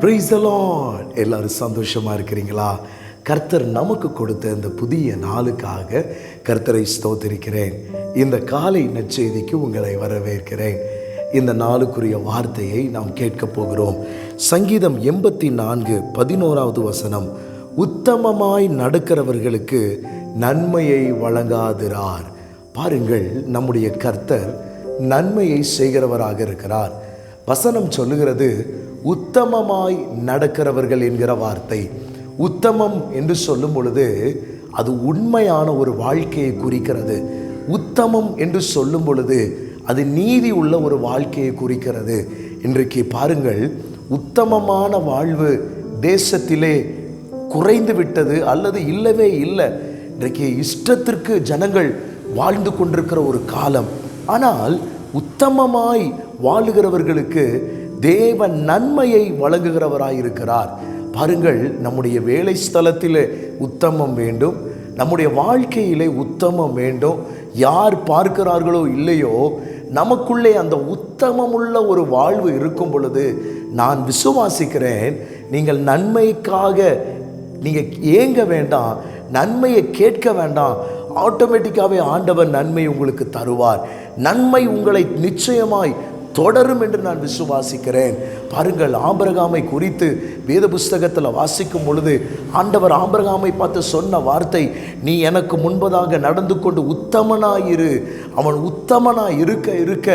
Praise எல்லாரும் சந்தோஷமா இருக்கிறீங்களா? கர்த்தர் நமக்கு கொடுத்த இந்த புதிய நாளுக்காக கர்த்தரை ஸ்தோத்திருக்கிறேன். இந்த காலை நற்செய்திக்கு உங்களை வரவேற்கிறேன். இந்த நாளுக்குரிய வார்த்தையை நாம் கேட்கப் போகிறோம். சங்கீதம் எண்பத்தி நான்கு பதினோராவது வசனம். உத்தமமாய் நடக்கிறவர்களுக்கு நன்மையை வழங்காதிரார். பாருங்கள் நம்முடைய கர்த்தர் நன்மையை செய்கிறவராக இருக்கிறார். வசனம் சொல்லுகிறது உத்தமமாய் நடக்கிறவர்கள் என்கிற வார்த்தை. உத்தமம் என்று சொல்லும் பொழுது அது உண்மையான ஒரு வாழ்க்கையை குறிக்கிறது. உத்தமம் என்று சொல்லும் பொழுது அது நீதி உள்ள ஒரு வாழ்க்கையை குறிக்கிறது. இன்றைக்கு பாருங்கள் உத்தமமான வாழ்வு தேசத்திலே குறைந்து விட்டது அல்லது இல்லவே இல்லை. இன்றைக்கு இஷ்டத்திற்கு ஜனங்கள் வாழ்ந்து கொண்டிருக்கிற ஒரு காலம். ஆனால் உத்தமமாய் வாழுகிறவர்களுக்கு தேவன் நன்மையை வழங்குகிறவராக இருக்கிறார் பாருங்கள் நம்முடைய வேலை ஸ்தலத்திலே உத்தமம் வேண்டும். நம்முடைய வாழ்க்கையிலே உத்தமம் வேண்டும். யார் பார்க்கிறார்களோ இல்லையோ நமக்குள்ளே அந்த உத்தமமுள்ள ஒரு வாழ்வு இருக்கும் பொழுது நான் விசுவாசிக்கிறேன் நீங்கள் நன்மைக்காக நீங்கள் ஏங்க வேண்டாம் நன்மையை கேட்க வேண்டாம். ஆட்டோமேட்டிக்காகவே ஆண்டவர் நன்மை உங்களுக்கு தருவார். நன்மை உங்களை நிச்சயமாய் தொடரும் என்று நான் விசுவாசிக்கிறேன். பாருங்கள் ஆம்பரகாமை குறித்து வேத புஸ்தகத்தில் வாசிக்கும் பொழுது ஆண்டவர் ஆம்பரகாமை பார்த்து சொன்ன வார்த்தை நீ எனக்கு முன்பதாக நடந்து கொண்டு உத்தமனாயிரு. அவன் உத்தமனாக இருக்க இருக்க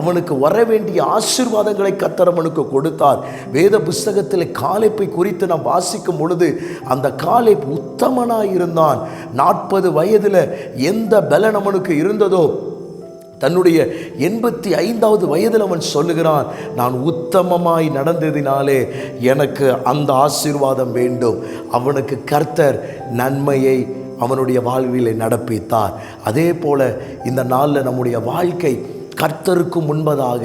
அவனுக்கு வர வேண்டிய ஆசீர்வாதங்களை கத்தரவனுக்கு கொடுத்தார். வேத புஸ்தகத்தில் காலைப்பை குறித்து நாம் வாசிக்கும் பொழுது அந்த காலை உத்தமனாக இருந்தான் நாற்பது வயதில் எந்த பலன் அவனுக்கு இருந்ததோ தன்னுடைய எண்பத்தி ஐந்தாவது வயதில் அவன் சொல்லுகிறான் நான் உத்தமமாய் நடந்ததினாலே எனக்கு அந்த ஆசீர்வாதம் வேண்டும். அவனுக்கு கர்த்தர் நன்மையை அவனுடைய வாழ்விலை நடப்பித்தார். அதே போல இந்த நாளில் நம்முடைய வாழ்க்கை கர்த்தருக்கு முன்பதாக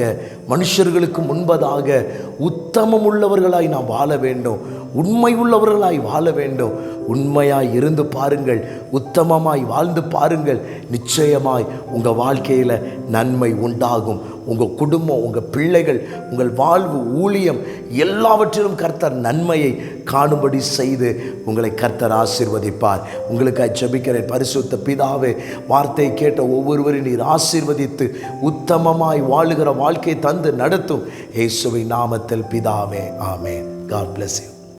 மனுஷர்களுக்கு முன்பதாக உத்தமம் உள்ளவர்களாய் நாம் வாழ வேண்டும். உண்மை உள்ளவர்களாய் வாழ வேண்டும். உண்மையாய் இருந்து பாருங்கள். உத்தமமாய் வாழ்ந்து பாருங்கள். நிச்சயமாய் உங்கள் வாழ்க்கையில் நன்மை உண்டாகும். உங்கள் குடும்பம் உங்கள் பிள்ளைகள் உங்கள் வாழ்வு ஊழியம் எல்லாவற்றிலும் கர்த்தர் நன்மையை காணும்படி செய்து உங்களை கர்த்தர் ஆசீர்வதிப்பார். உங்களுக்காக ஜபிக்கிறேன். பரிசுத்த பிதாவே வார்த்தையை கேட்ட ஒவ்வொருவரையும் நீர் ஆசீர்வதித்து உத்தமமாய் வாழுகிற வாழ்க்கையை தந்து நடத்தும். இயேசுவை நாமத்தில் பிதாவே ஆமே காட் பிளஸ் யூ